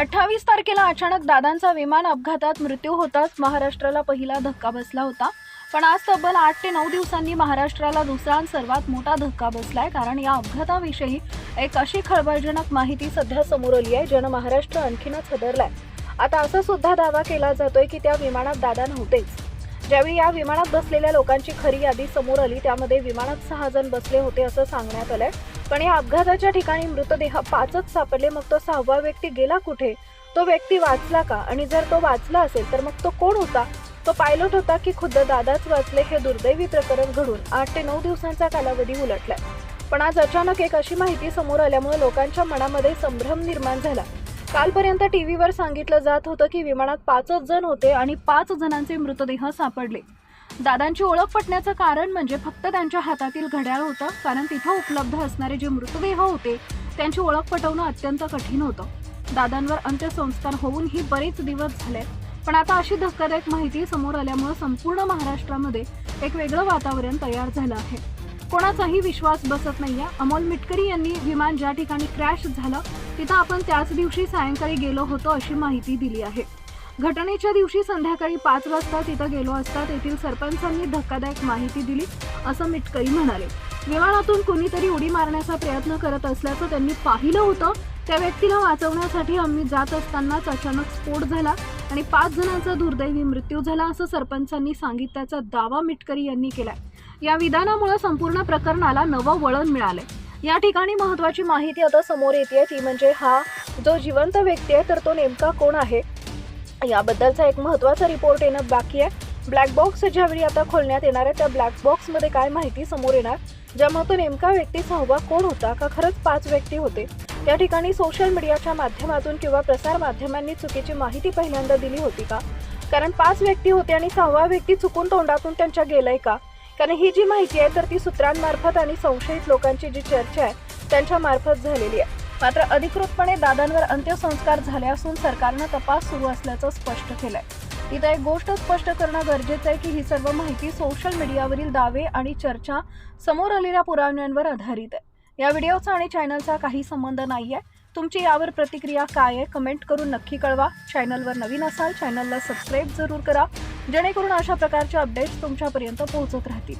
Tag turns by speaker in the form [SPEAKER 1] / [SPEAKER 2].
[SPEAKER 1] अठ्ठावीस तारखेला अचानक दादांचा विमान अपघातात मृत्यू होताच महाराष्ट्राला पहिला धक्का बसला होता. पण आज तब्बल आठ ते नऊ दिवसांनी महाराष्ट्राला दुसरा आणि सर्वात मोठा धक्का बसलाय कारण या अपघाताविषयी एक अशी खळबळजनक माहिती सध्या समोर आली आहे ज्यानं महाराष्ट्र आणखीनच हदरलाय. आता असं सुद्धा दावा केला जातोय की त्या विमानात दादा नव्हतेच. ज्यावेळी या विमानात बसलेल्या लोकांची खरी यादी समोर आली त्यामध्ये विमानात सहा जण बसले होते असं सांगण्यात आलंय. पण या अपघाताच्या ठिकाणी मृतदेह पाचच सापडले. मग तो सहावा व्यक्ती गेला कुठे? तो व्यक्ती वाचला का? आणि जर तो वाचला असेल तर मग तो कोण होता? तो पायलट होता की खुद्द दादाच वाचले हे दुर्दैवी प्रकरण घडून आठ ते नऊ दिवसांचा कालावधी उलटलाय. पण आज अचानक एक अशी माहिती समोर आल्यामुळे लोकांच्या मनामध्ये संभ्रम निर्माण झाला. कालपर्यंत टीव्हीवर सांगितलं जात होतं की विमानात पाचच जण होते आणि पाच जणांचे मृतदेह सापडले. दादांची ओळख पटण्याचं कारण म्हणजे फक्त त्यांच्या हातातील घड्याळ होतं कारण तिथं उपलब्ध असणारे जे मृतदेह होते त्यांची ओळख पटवणं अत्यंत कठीण होतं. दादांवर अंत्यसंस्कार होऊनही बरेच दिवस झाले पण आता अशी धक्कादायक माहिती समोर आल्यामुळे संपूर्ण महाराष्ट्रामध्ये एक वेगळं वातावरण तयार झालं आहे. कोणाचाही विश्वास बसत नाहीये. अमोल मिटकरी यांनी विमान ज्या ठिकाणी क्रॅश झालं तिथं आपण त्याच दिवशी सायंकाळी गेलो होतो अशी माहिती दिली आहे. घटनेच्या दिवशी संध्याकाळी पाच वाजता तिथं गेलो असता तेथील सरपंचांनी धक्कादायक माहिती दिली असं मिटकरी म्हणाले. विमानातून कुणीतरी उडी मारण्याचा प्रयत्न करत असल्याचं त्यांनी पाहिलं होतं. त्या व्यक्तीला वाचवण्यासाठी आम्ही जात असतानाच अचानक स्फोट झाला आणि पाच जणांचा दुर्दैवी मृत्यू झाला असं सरपंचांनी सांगितल्याचा दावा मिटकरी यांनी केलाय. या विधानामुळे संपूर्ण प्रकरणाला नवं वळण मिळालंय. या ठिकाणी महत्वाची माहिती आता समोर येते ती म्हणजे हा जो जिवंत व्यक्ती आहे तर तो नेमका कोण आहे? याबद्दलचा एक महत्त्वाचा रिपोर्ट येणं बाकी आहे. ब्लॅक बॉक्स ज्यावेळी आता खोलण्यात येणार आहे त्या ब्लॅक बॉक्समध्ये काय माहिती समोर येणार? ज्यामुळे तो नेमका व्यक्ती सहावा कोण होता का खरंच पाच व्यक्ती होते? त्या ठिकाणी सोशल मीडियाच्या माध्यमातून किंवा प्रसार माध्यमांनी चुकीची माहिती पहिल्यांदा दिली होती का? कारण पाच व्यक्ती होते आणि सहावा व्यक्ती चुकून तोंडातून त्यांच्या गेलाय का? कारण ही जी माहिती आहे तर ती सूत्रांमार्फत आणि संशयित लोकांची जी चर्चा आहे त्यांच्यामार्फत झालेली आहे. मात्र अधिकृतपणे दादांवर अंत्यसंस्कार झाले असून सरकारनं तपास सुरू असल्याचं स्पष्ट केलंय. इथं एक गोष्ट स्पष्ट करणं गरजेचं आहे की ही सर्व माहिती सोशल मीडियावरील दावे आणि चर्चा समोर आलेल्या पुराव्यांवर आधारित आहे. या व्हिडिओचा आणि चॅनलचा काही संबंध नाही आहे तुमची यावर प्रतिक्रिया काय आहे कमेंट करून नक्की कळवा. चॅनलवर नवीन असाल चॅनलला सबस्क्राईब जरूर करा. जेणेकरून अशा प्रकारचे अपडेट्स तुमच्यापर्यंत पोहोचत राहतील.